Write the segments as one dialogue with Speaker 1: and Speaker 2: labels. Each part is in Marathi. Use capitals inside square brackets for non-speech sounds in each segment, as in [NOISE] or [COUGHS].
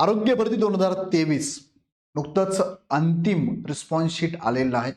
Speaker 1: आरोग्य भरती दोन हजार तेवीस नुकतंच अंतिम रिस्पॉन्स शीट आलेलं आहे.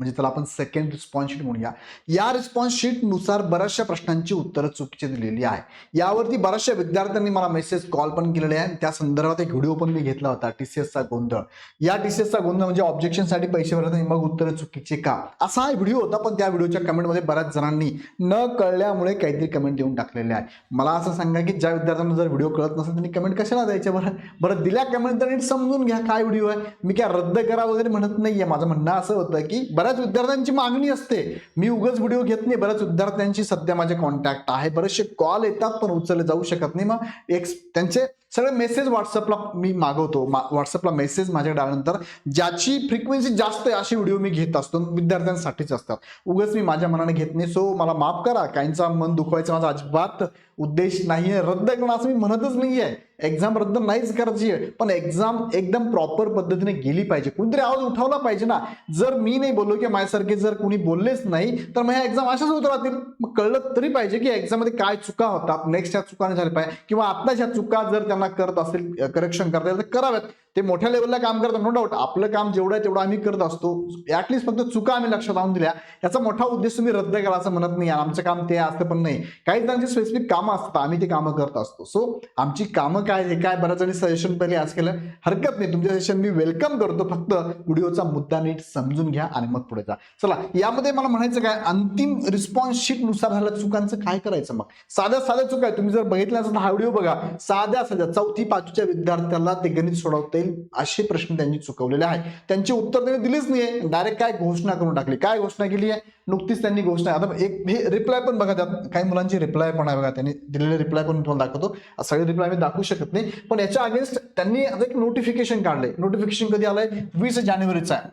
Speaker 1: म्हणजे त्याला आपण सेकंड रिस्पॉन्स शीट म्हणूया. या रिस्पॉन्स शीटनुसार बऱ्याचशा प्रश्नांची उत्तरं चुकीची दिलेली आहे. यावरती बऱ्याचशा विद्यार्थ्यांनी मला मेसेज कॉल पण केलेले आहे त्या संदर्भात एक व्हिडिओ पण मी घेतला होता टीसीएसचा गोंधळ. या टीसीएसचा गोंधळ म्हणजे ऑब्जेक्शनसाठी पैसे भरत नाही मग उत्तरं चुकीचे का? असा हा व्हिडिओ होता पण त्या व्हिडिओच्या कमेंटमध्ये बऱ्याच जणांनी न कळल्यामुळे काहीतरी कमेंट देऊन टाकलेले आहे. मला असं सांगा की ज्या विद्यार्थ्यांना जर व्हिडिओ कळत नसेल त्यांनी कमेंट कशाला द्यायच्या बरं? बरं दिल्या कमेंट तर नीट समजून घ्या काय व्हिडिओ आहे? मी काय रद्द करा वगैरे म्हणत नाही आहे माझं म्हणणं असं होतं की बऱ्याच विद्यार्थ्यांची मागणी असते. मी उगाच व्हिडिओ घेत नाही. बऱ्याच विद्यार्थ्यांची सध्या माझे कॉन्टॅक्ट आहे बरेचसे कॉल येतात पण उचलले जाऊ शकत नाही. मग एक त्यांचे सगळे मेसेज व्हॉट्सअपला मी मागवतो. व्हॉट्सअपला मेसेज माझ्याकडे आल्यानंतर ज्याची फ्रिक्वेन्सी जास्त आहे अशी व्हिडिओ मी घेत असतो. विद्यार्थ्यांसाठीच असतात. उगाच मी माझ्या मनाने घेत नाही. सो मला माफ करा. काहींचा मन दुखवायचा माझा अजिबात उद्देश नाहीये. रद्द करणं असं मी म्हणतच नाहीये. एक्झाम रद्द नाहीच करायची आहे. पण एक्झाम एकदम प्रॉपर पद्धतीने गेली पाहिजे. कोणतरी आवाज उठवला पाहिजे ना. जर मी नाही बोललो की माझ्यासारखे जर कोणी बोललेच नाही तर मग ह्या एक्झाम अशाच होत राहतील. मग कळलं तरी पाहिजे की एक्झाममध्ये काय चुका होतात नेक्स्ट ह्या चुका नाही झाल्या पाहिजे. किंवा आता ह्या चुका जर त्यांना करत असेल करेक्शन करता येईल तर कराव्यात. ते मोठ्या लेवलला काम करतात नो डाऊट आपलं काम जेवढं आहे तेवढं आम्ही करत असतो. ऍटलीस्ट फक्त चुका आम्ही लक्षात आणून दिल्या. याचा मोठा उद्देश तुम्ही रद्द करा असं म्हणत नाही. आमचं काम ते असतं पण नाही. काही जणांची स्पेसिफिक कामं असतात. आम्ही ते कामं करत असतो. सो आमची कामं काय हे काय बऱ्याच जणी सजेशन पहिले आज केलं. हरकत नाही तुमचे सजेशन मी वेलकम करतो. फक्त व्हिडिओचा मुद्दा नीट समजून घ्या आणि मग पुढे जा. चला यामध्ये मला म्हणायचं काय अंतिम रिस्पॉन्स शीटनुसार झाल्या चुकांचं काय करायचं मग? साध्या साध्या चुका आहे तुम्ही जर बघितलं असेल तर हा व्हिडिओ बघा. साध्या साध्या चौथी पाचवीच्या विद्यार्थ्याला ते गणित सोडवता येईल असे प्रश्न त्यांनी चुकवलेले आहे त्यांची उत्तर त्यांनी दिलीच नाहीये. डायरेक्ट काय घोषणा करून टाकली? काय घोषणा केली आहे? नुकतीच त्यांनी घोषणा आता एक हे रिप्लाय पण बघा त्यात काही मुलांची रिप्लाय पण आहे बघा. त्यांनी दिलेले रिप्लाय पण तुम्हाला दाखवतो. सगळे रिप्लाय मी दाखवू शकत नाही. पण याच्या अगेन्स्ट त्यांनी आता एक नोटिफिकेशन काढले नोटिफिकेशन कधी आलंय? वीस जानेवारीचा आहे.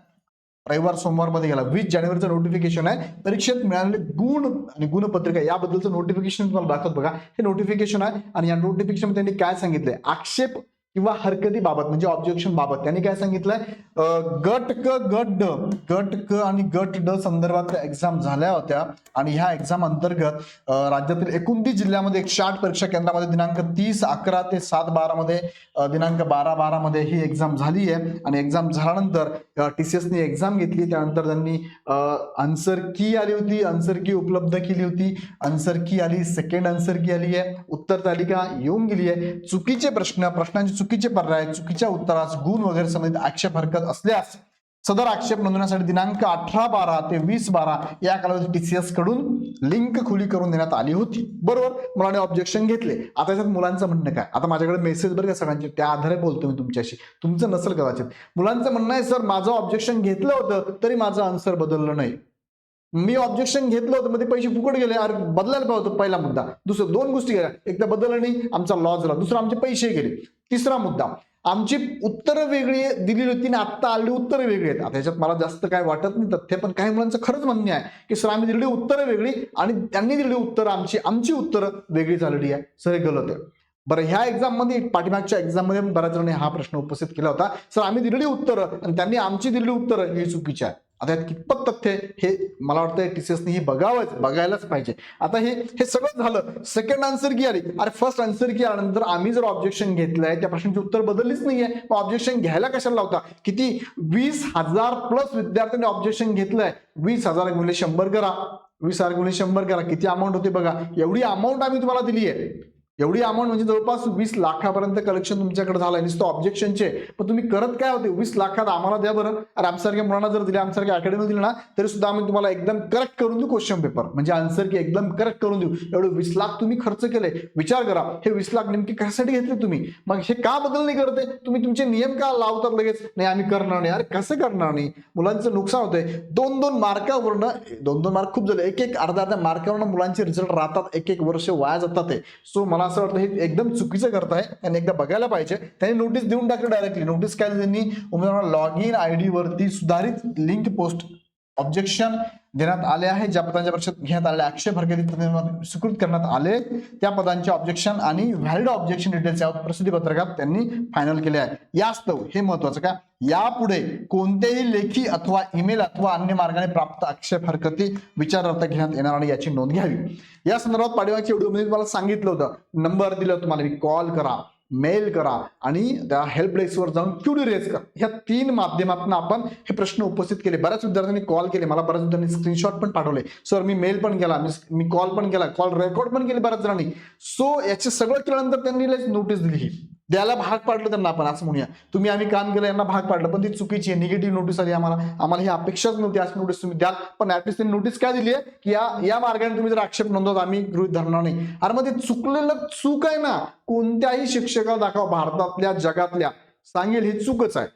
Speaker 1: रविवार सोमवारमध्ये गेला. वीस जानेवारीचं नोटिफिकेशन आहे. परीक्षेत मिळालेले गुण आणि गुणपत्रिका याबद्दलचं नोटिफिकेशन तुम्हाला दाखवत बघा. हे नोटिफिकेशन आहे आणि या नोटिफिकेशन त्यांनी काय सांगितलंय? आक्षेप किंवा हरकती बाबत म्हणजे ऑब्जेक्शन बाबत. त्यांनी काय सांगितलंय? गट क गट ड. गट क आणि गट ड संदर्भात एक्झाम झाल्या होत्या. आणि ह्या एक्झाम अंतर्गत राज्यातील एकोणतीस जिल्ह्यामध्ये एकशे आठ परीक्षा केंद्रामध्ये दिनांक तीस अकरा ते सात बारा मध्ये दिनांक बारा बारा मध्ये ही एक्झाम झाली आहे आणि एक्झाम झाल्यानंतर टीसीएसने एक्झाम घेतली. त्यानंतर त्यांनी आन्सर की आली होती. आन्सर की उपलब्ध केली होती. आन्सर की आली. सेकंड आन्सर की आली आहे उत्तर तालिका येऊन गेली आहे चुकीचे प्रश्न प्रश्नांचे चुकीचे पर्याय चुकीच्या उत्तरास गुण वगैरे संबंधित आक्षेप हरकत असल्यास सदर आक्षेप नोंदवण्यासाठी दिनांक अठरा बारा ते वीस बारा या कालावधीत टीसीएसकडून लिंक खुली करून देण्यात आली होती. बरोबर? मुलाने ऑब्जेक्शन घेतले. आता याच्यात मुलांचं म्हणणं काय? आता माझ्याकडे मेसेज बरं का सगळ्यांचे? त्या आधारे बोलतो मी तुमच्याशी. तुमचं नसेल कदाचित. मुलांचं म्हणणं आहे सर माझं ऑब्जेक्शन घेतलं होतं तरी माझं आन्सर बदललं नाही. मी ऑब्जेक्शन घेतलं होतं मध्ये पैसे फुकट गेले. अरे बदलायला पाहिजे होतं पहिला मुद्दा. दुसरं दोन गोष्टी गेल्या एक तर नाही आमचा लॉस झाला. दुसरा आमचे पैसे गेले. तिसरा मुद्दा आमची उत्तरं वेगळी दिलेली होती आणि आत्ता आलेली उत्तरं वेगळी आहेत. आता याच्यात मला जास्त काय वाटत नाही तथ्य पण काही मुलांचं खरंच म्हणणे आहे की सर आम्ही दिलेली उत्तरं वेगळी आणि त्यांनी दिलेली उत्तरं आमची आमची उत्तरं वेगळी झालेली आहे. सर हे गलत आहे. बरं ह्या एक्झाममध्ये पाठीमागच्या एक्झाममध्ये बऱ्याच जणांनी हा प्रश्न उपस्थित केला होता. सर आम्ही दिलेली उत्तरं आणि त्यांनी आमची दिलेली उत्तरं ही चुकीची आहे. आता यात कितपत तथ्य आहे हे मला वाटतं टीसीएसने हे बघावंच बघायलाच पाहिजे. आता हे हे सगळं झालं सेकंड आन्सर की आली. अरे फर्स्ट आन्सर की आल्यानंतर आम्ही जर ऑब्जेक्शन घेतलंय त्या प्रश्नाची उत्तर बदललीच नाहीये. मग ऑब्जेक्शन घ्यायला कशाला लावता? किती? वीस हजार प्लस विद्यार्थ्यांनी ऑब्जेक्शन घेतलंय. वीस हजार गुणिले शंभर करा. वीस हजार गुणिले शंभर करा. किती अमाऊंट होते बघा? एवढी अमाऊंट आम्ही तुम्हाला दिली आहे एवढी अमाऊंट म्हणजे जवळपास वीस लाखापर्यंत कलेक्शन तुमच्याकडे झालं नुसतं ऑब्जेक्शनचे पण तुम्ही करत काय होते? वीस लाखात आम्हाला द्या बरं. अरे आमसारख्या मुलांना जर दिले आमसारख्या अकॅडमी दिले ना तरी सुद्धा आम्ही तुम्हाला एकदम करेक्ट करून देऊ क्वेश्चन पेपर म्हणजे आन्सर की एकदम करेक्ट करून देऊ. एवढे वीस लाख तुम्ही खर्च केले. विचार करा हे वीस लाख नेमके कशासाठी घेतले तुम्ही? मग हे का बदल नाही करते तुम्ही तुमचे नियम का लावतात लगेच? नाही आम्ही करणार नाही. अरे कसं करणार नाही? मुलांचं नुकसान होतंय. दोन दोन मार्कावरनं दोन दोन मार्क खूप झाले. एक एक अर्धा अर्ध्या मार्कावरनं मुलांचे रिझल्ट राहतात. एक एक वर्ष वाया जातात सो मला असं वाटतं हे एकदम चुकीचं करताय त्यांनी एकदा बघायला पाहिजे. त्यांनी नोटीस देऊन टाकली डायरेक्टली नोटीस काय त्यांनी उमेदवारांना लॉग इन आय डी वरती सुधारित लिंक पोस्ट ऑब्जेक्शन देण्यात आले आहे. ज्या पदांच्या परीक्षेत घेण्यात आलेल्या आक्षेप हरकती स्वीकृत करण्यात आले. त्या पदांचे ऑब्जेक्शन आणि व्हॅलिड ऑब्जेक्शन डिटेल्स या प्रसिद्धी पत्रकात त्यांनी फायनल केले आहे. यास्तव हे महत्वाचं का? यापुढे कोणतेही लेखी अथवा ईमेल अथवा अन्य मार्गाने प्राप्त आक्षेप हरकती विचारार्थ घेण्यात येणार आणि याची नोंद घ्यावी. या संदर्भात पाठीमागच्या व्हिडिओमध्ये मला सांगितलं होतं. नंबर दिलं तुम्हाला. कॉल करा. मेल करा आणि त्या हेल्प डेस्कवर जाऊन क्युडी रेज करा. ह्या तीन माध्यमातून आपण हे प्रश्न उपस्थित केले. बऱ्याच विद्यार्थ्यांनी कॉल केले. मला बऱ्याच विद्यार्थ्यांनी स्क्रीनशॉट पण पाठवले. सर मी मेल पण केला. मी मी कॉल पण केला. कॉल रेकॉर्ड पण केले बऱ्याच जणांनी. सो याचे सगळं केल्यानंतर त्यांनी नोटीस दिली. ही द्यायला भाग पाडलं त्यांना आपण असं म्हणूया. तुम्ही आम्ही काम केलं यांना भाग पाडलं पण ती चुकीची आहे. निगेटिव्ह नोटीस आली आम्हाला. आम्हाला ही अपेक्षाच नव्हती अशी नोटीस तुम्ही द्याल. पण ऍटलिस्ट त्यांनी नोटीस काय दिली आहे? की या या मार्गाने तुम्ही जर आक्षेप नोंदवत आम्ही गृहित धरणार नाही. अरे मग ते चुकलेलं चूक आहे ना कोणत्याही शिक्षकाला दाखवा भारतातल्या जगातल्या. सांगेल हे चूकच आहे.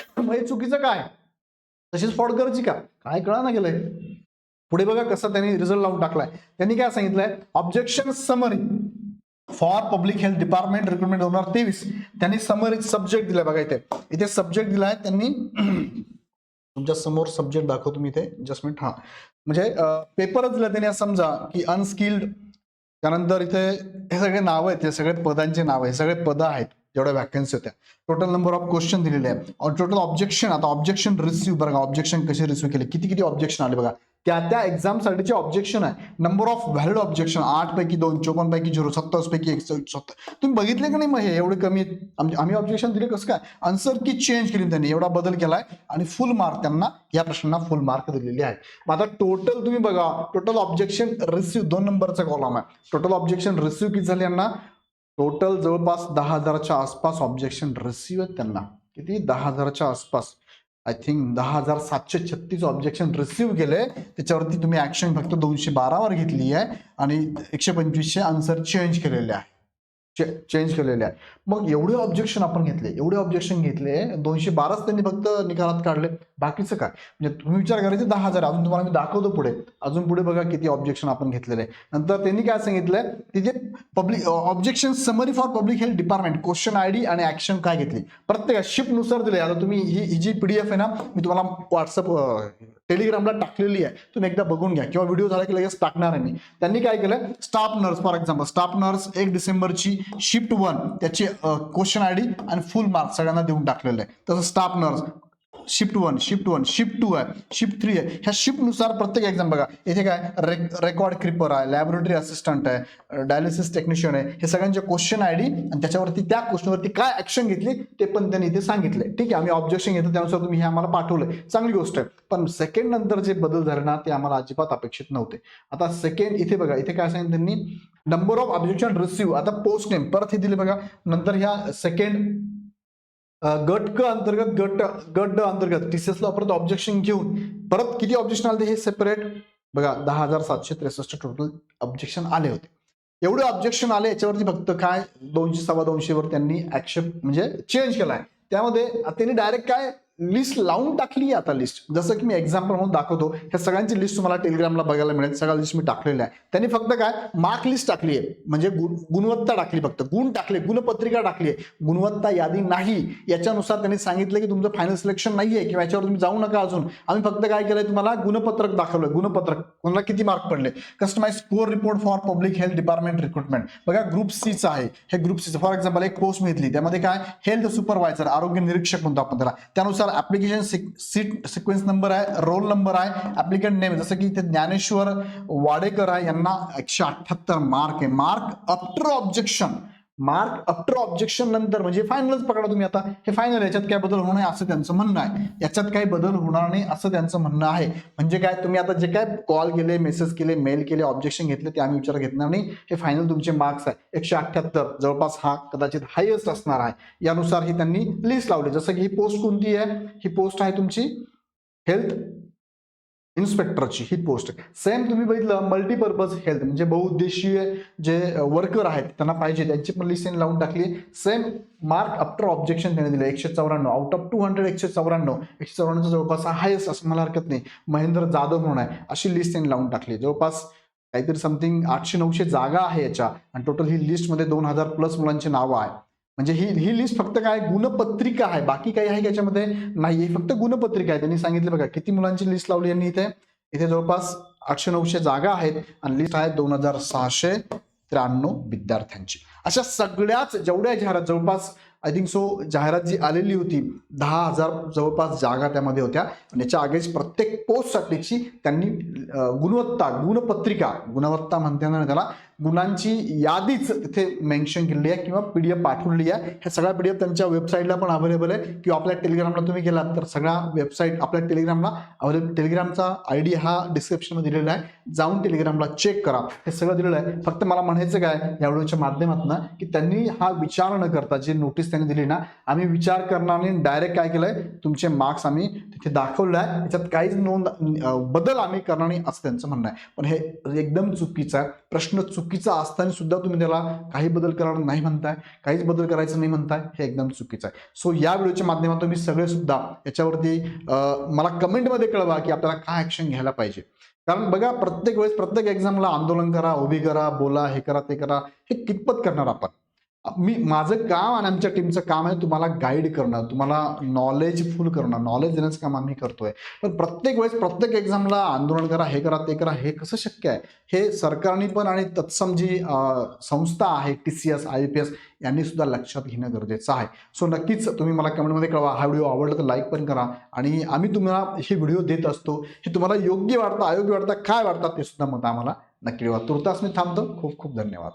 Speaker 1: [COUGHS] मग हे चुकीचं काय? तशीच फ्रॉड करायची का? काय कळा ना गेलंय? पुढे बघा कसं त्यांनी रिझल्ट लावून टाकलाय. त्यांनी काय सांगितलंय? Objection summary for public health department recruitment दोन हजार तेवीस. त्यांनी समरी सब्जेक्ट दिलाय बघा इथे. इथे सब्जेक्ट दिलाय त्यांनी [CLEARS THROAT] तुमच्यासमोर सब्जेक्ट दाखवतो मी इथे. जस्ट मिनिट हा. म्हणजे पेपरच दिला त्यांनी समजा की अनस्किल्ड त्यानंतर इथे हे सगळे नाव आहेत हे सगळे पदांचे नाव आहे हे सगळे पदं आहेत जेवढ्या व्हॅकन्सी होत्या. टोटल नंबर ऑफ क्वेश्चन दिलेले आहे टोटल ऑब्जेक्शन आता ऑब्जेक्शन रिसिव्ह बघा ऑब्जेक्शन कसे रिसिव्ह केले? किती किती ऑब्जेक्शन आले बघा? त्या त्या एक्झामसाठीचे ऑब्जेक्शन आहे. नंबर ऑफ व्हॅलिड ऑब्जेक्शन आठ पैकी दोन चोपन्न पैकी झिरो सत्तावीस पैकी एक सत्तर तुम्ही बघितले का नाही मग हे? एवढे कमी आहेत? आम्ही ऑब्जेक्शन दिले कसं काय? आन्सर की चेंज केली त्यांनी एवढा बदल केलाय आणि फुल मार्क त्यांना या प्रश्नांना फुल मार्क दिलेले आहे. मग आता टोटल तुम्ही बघा टोटल ऑब्जेक्शन रिसिव्ह दोन नंबरचा कॉलम आहे. टोटल ऑब्जेक्शन रिसिव्ह किती झाले यांना? टोटल जवळपास दहा हजाराच्या आसपास ऑब्जेक्शन रिसिव्ह आहेत त्यांना. किती? दहा हजाराच्या आसपास. आय थिंक दहा हजार सातशे छत्तीस ऑब्जेक्शन रिसिव्ह केले. त्याच्यावरती तुम्ही ऍक्शन फक्त दोनशे बारावर घेतली आहे आणि एकशे पंचवीसशे आन्सर चेंज केलेले आहे. चेंज केलेले आहे मग एवढे ऑब्जेक्शन आपण घेतले एवढे ऑब्जेक्शन घेतले दोनशे बाराच त्यांनी फक्त निकालात काढले. बाकीचं काय? म्हणजे तुम्ही विचार करायचे दहा हजार अजून तुम्हाला मी दाखवतो पुढे. अजून पुढे बघा किती ऑब्जेक्शन आपण घेतलेले. आहे. नंतर त्यांनी काय सांगितलंय तिथे public objection summary for public health department question I D आणि ऍक्शन काय घेतली? प्रत्येक शिफ्टनुसार दिले आता तुम्ही ही ही जी एफ आहे ना मी तुम्हाला व्हॉट्सअप टेलिग्रामला टाकलेली आहे. तुम्ही एकदा बघून घ्या किंवा व्हिडिओ झाला की लगेच टाकणार आहे मी. त्यांनी काय केलं staff nurse for example staff nurse एक डिसेंबरची शिफ्ट वन त्याची क्वेश्चन आय डी आणि फुल मार्क्स सगळ्यांना देऊन टाकलेलं आहे. तसं staff nurse shift one shift one shift two आहे शिफ्ट थ्री आहे. ह्या शिफ्टनुसार प्रत्येक एक्झाम बघा. इथे काय? रेकॉर्ड क्रिपर आहे लॅबोरेटरी असिस्टंट आहे डायलिसिस टेक्निशियन आहे. हे सगळ्यांचे क्वेश्चन आय डी आणि त्याच्यावरती त्या क्वेश्चनवरती काय ऍक्शन घेतली ते पण त्यांनी इथे सांगितले ठीक आहे? आम्ही ऑब्जेक्शन घेतो त्यानुसार तुम्ही हे आम्हाला पाठवलंय. चांगली गोष्ट आहे. पण सेकंड नंतर जे बदल झाले ना ते आम्हाला अजिबात अपेक्षित नव्हते. आता सेकंड इथे बघा इथे काय सांगितलं त्यांनी? नंबर ऑफ ऑब्जेक्शन रिसिव्ह आता पोस्ट नेम परत हे दिले बघा. नंतर ह्या सेकंड गट क अंतर्गत गट गट ड अंतर्गत टीसीएस ला परत ऑब्जेक्शन घेऊन परत किती ऑब्जेक्शन आले हे सेपरेट बघा दहा हजार सातशे त्रेसष्ट टोटल ऑब्जेक्शन आले होते. एवढे ऑब्जेक्शन आले याच्यावरती फक्त काय दोनशे सव्वा दोनशे वर त्यांनी ऍक्सेप्ट म्हणजे चेंज केलाय. त्यामध्ये त्यांनी डायरेक्ट काय लिस्ट लावून टाकली आता लिस्ट जसं की मी एक्झाम्पल म्हणून दाखवतो ह्या सगळ्यांची लिस्ट तुम्हाला टेलिग्रामला बघायला मिळेल. सगळ्या लिस्ट मी टाकलेल्या आहे त्यांनी फक्त काय? मार्क लिस्ट टाकली आहे. म्हणजे गुण गुणवत्ता टाकली फक्त. गुण टाकले गुणपत्रिका टाकली आहे. गुणवत्ता यादी नाही. याच्यानुसार त्यांनी सांगितलं की तुमचं फायनल सिलेक्शन नाही आहे किंवा याच्यावर तुम्ही जाऊ नका अजून. आम्ही फक्त काय केलंय तुम्हाला? गुणपत्रक दाखवलंय. गुणपत्रक. कोणाला किती मार्क पडले? Customise score report for public health department recruitment बघा ग्रुप सीचं आहे. हे ग्रुप सीचं फॉर एक्झाम्पल एक पोस्ट घेतली. त्यामध्ये काय? हेल्थ सुपरवायझर आरोग्य निरीक्षक म्हणतो आपण त्याला. त्यानुसार ऍप्लिकेशन सीट सिक्वेन्स नंबर आहे रोल नंबर आहे ऍप्लिकंट नेम जसं की इथे ज्ञानेश्वर वाडेकर आहे यांना एकशे अठ्ठ्याहत्तर मार्क आहे. Mark after objection mark after objection नंतर म्हणजे फायनलच पकडा तुम्ही आता. हे फायनल याच्यात काय बदल होणार आहे असं त्यांचं म्हणणं आहे. याच्यात काही बदल होणार नाही असं त्यांचं म्हणणं आहे. म्हणजे काय तुम्ही आता जे काय कॉल केले मेसेज केले मेल केले ऑब्जेक्शन घेतले ते आम्ही विचार घेतणार नाही. हे फायनल तुमचे मार्क्स आहे. एकशे अठ्ठ्याहत्तर जवळपास हा कदाचित हायेस्ट असणार आहे. यानुसार ही त्यांनी लिस्ट लावली. जसं की ही पोस्ट कोणती आहे? ही पोस्ट आहे तुमची हेल्थ इन्स्पेक्टरची ही पोस्ट. सेम तुम्ही बघितलं मल्टीपर्पज हेल्थ म्हणजे बहुउद्देशीय जे वर्कर आहेत त्यांना पाहिजे. त्यांची पण लिस्ट लावून टाकली. सेम मार्क आफ्टर ऑब्जेक्शन त्यांनी दिलं. एकशे चौऱ्याण्णव. आउट ऑफ टू हंड्रेड एकशे चौऱ्याण्णव. एकशे चौऱ्याण्णवचा जवळपास हायस्ट असं मला हरकत नाही. महेंद्र जाधव म्हणून आहे. अशी लिस्ट त्यांनी लावून टाकली. जवळपास काहीतरी समथिंग आठशे नऊशे जागा आहे याच्या. आणि टोटल ही लिस्टमध्ये दोन हजार प्लस मुलांची नावं आहे म्हणजे ही ही लिस्ट फक्त काय गुणपत्रिका आहे बाकी काही आहे याच्यामध्ये? नाही ही फक्त गुणपत्रिका आहे. त्यांनी सांगितलं बघा किती मुलांची लिस्ट लावली यांनी इथे? इथे जवळपास आठशे नऊशे जागा आहेत आणि लिस्ट आहे दोन हजार सहाशे त्र्याण्णव विद्यार्थ्यांची. अशा सगळ्याच जेवढ्या जाहिरात जवळपास आय थिंक सो जाहिरात जी आलेली होती दहा हजार जवळपास जागा त्यामध्ये होत्या. आणि याच्या आगेच प्रत्येक पोस्टसाठीची त्यांनी गुणवत्ता गुणपत्रिका गुणवत्ता म्हणताना त्याला गुणांची यादीच तिथे मेन्शन केलेली आहे किंवा पी डी एफ पाठवलेली आहे. ह्या सगळ्या पी डी एफ त्यांच्या वेबसाईटला पण अवेलेबल आहे. किंवा आपल्या टेलिग्रामला तुम्ही गेलात तर सगळ्या वेबसाईट आपल्या टेलिग्रामला अवेलेबल टेलिग्रामचा आय डी हा डिस्क्रिप्शनमध्ये दिलेला आहे. जाऊन टेलिग्रामला चेक करा. हे सगळं दिलेलं आहे. फक्त मला म्हणायचं काय या व्हिडिओच्या माध्यमातून की त्यांनी हा विचार न करता जे नोटीस त्यांनी दिली ना आम्ही विचार करणार नाही. डायरेक्ट काय केलंय तुमचे मार्क्स आम्ही तिथे दाखवले आहे. त्याच्यात काहीच नोंद बदल आम्ही करणार नाही असं त्यांचं म्हणणं आहे. पण हे एकदम चुकीचं आहे. प्रश्न चुकीचं असताना सुद्धा तुम्ही त्याला काही बदल करणार नाही म्हणताय काहीच बदल करायचं नाही म्हणताय हे एकदम चुकीचं आहे. सो या व्हिडिओच्या माध्यमातून मी सगळे सुद्धा याच्यावरती मला कमेंटमध्ये कळवा की आपल्याला काय ऍक्शन घ्यायला पाहिजे. कारण बघा प्रत्येक वेळेस प्रत्येक एक्झामला आंदोलन करा उभी करा बोला हे करा ते करा हे कितपत करणार आपण? मी माझं काम आणि आमच्या टीमचं काम आहे तुम्हाला गाईड करणं तुम्हाला नॉलेज फुल करणं नॉलेज देण्याचं काम आम्ही करतोय. पण प्रत्येक वेळेस प्रत्येक एक्झामला आंदोलन करा हे करा ते करा हे कसं शक्य आहे? हे सरकारने पण आणि तत्सम जी संस्था आहे T C S I P S यांनी सुद्धा लक्षात घेणं गरजेचं आहे. सो नक्कीच तुम्ही मला कमेंटमध्ये कळवा. हा व्हिडिओ आवडला तर लाईक पण करा आणि आम्ही तुम्हाला हे व्हिडिओ देत असतो. हे तुम्हाला योग्य वाटतं अयोग्य वाटतं काय वाटतं ते सुद्धा मत आम्हाला नक्की कळवा. तुर्तास मी थांबतो. खूप खूप धन्यवाद.